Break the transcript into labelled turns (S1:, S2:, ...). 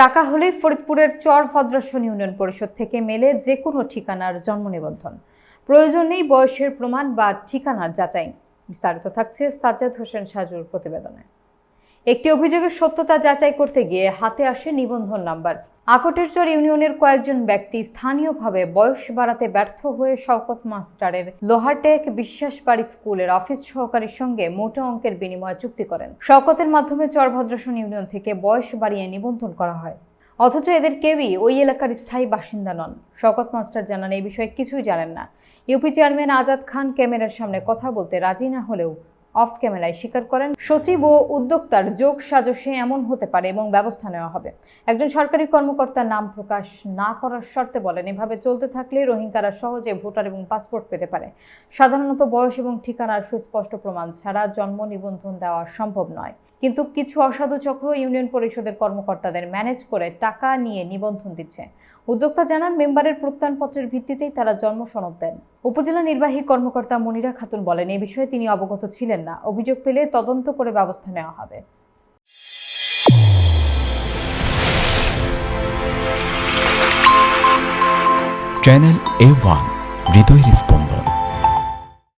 S1: টাকা হলেই ফরিদপুরের চর ভদ্রাসন ইউনিয়ন পরিষদ থেকে মেলে যে কোনো ঠিকানার জন্ম নিবন্ধন। প্রয়োজন নেই বয়সের প্রমাণ বা ঠিকানার যাচাই। বিস্তারিত থাকছে সাজ্জাদ হোসেন সাজুর প্রতিবেদনে। একটি অভিযোগের সত্যতা যাচাই করতে গিয়ে হাতে আসে নিবন্ধন নাম্বার। আকটেরচর ইউনিয়নের কয়েকজন ব্যক্তি স্থানীয়ভাবে বয়স বাড়াতে ব্যর্থ হয়ে শওকত মাস্টারের লোহারটেক বিশ্বাসবাড়ি স্কুলের অফিস সহকারীর সঙ্গে মোটা অঙ্কের বিনিময়ে চুক্তি করেন। শওকতের মাধ্যমে চরভদ্রাসন ইউনিয়ন থেকে বয়স বাড়িয়ে নিবন্ধন করা হয়। অথচ এদের কেউই ওই এলাকার স্থায়ী বাসিন্দা নন। শওকত মাস্টার জানান, এই বিষয়ে কিছুই জানেন না। ইউপি চেয়ারম্যান আজাদ খান ক্যামেরার সামনে কথা বলতে রাজি না হলেও অফ ক্যামেরায় স্বীকার করেন। সচিব ও উদ্যোক্তার যোগ সাজসে এমন হতে পারে এবং ব্যবস্থা নেওয়া হবে। একজন সরকারি কর্মকর্তার নাম প্রকাশ না করার শর্তে বলেন, এভাবে চলতে থাকলে রোহিঙ্গারা সহজে ভোটার এবং পাসপোর্ট পেতে পারে। সাধারণত বয়স এবং ঠিকানার সুস্পষ্ট প্রমাণ ছাড়া জন্ম নিবন্ধন দেওয়া সম্ভব নয়। কিন্তু কিছু অসাধু চক্র ইউনিয়ন পরিষদের কর্মকর্তাদের ম্যানেজ করে টাকা নিয়ে নিবন্ধন দিচ্ছে। উদ্যোক্তা জানান, মেম্বারের প্রত্যয়নপত্রের ভিত্তিতেই তারা জন্ম সনদ দেন। উপজেলা নির্বাহী কর্মকর্তা মনিরা খাতুন বলেন, এ বিষয়ে তিনি অবগত ছিলেন না। অভিযোগ পেলে তদন্ত করে ব্যবস্থা নেওয়া হবে।
S2: চ্যানেল এ ওয়ান হৃদয় স্পন্দন।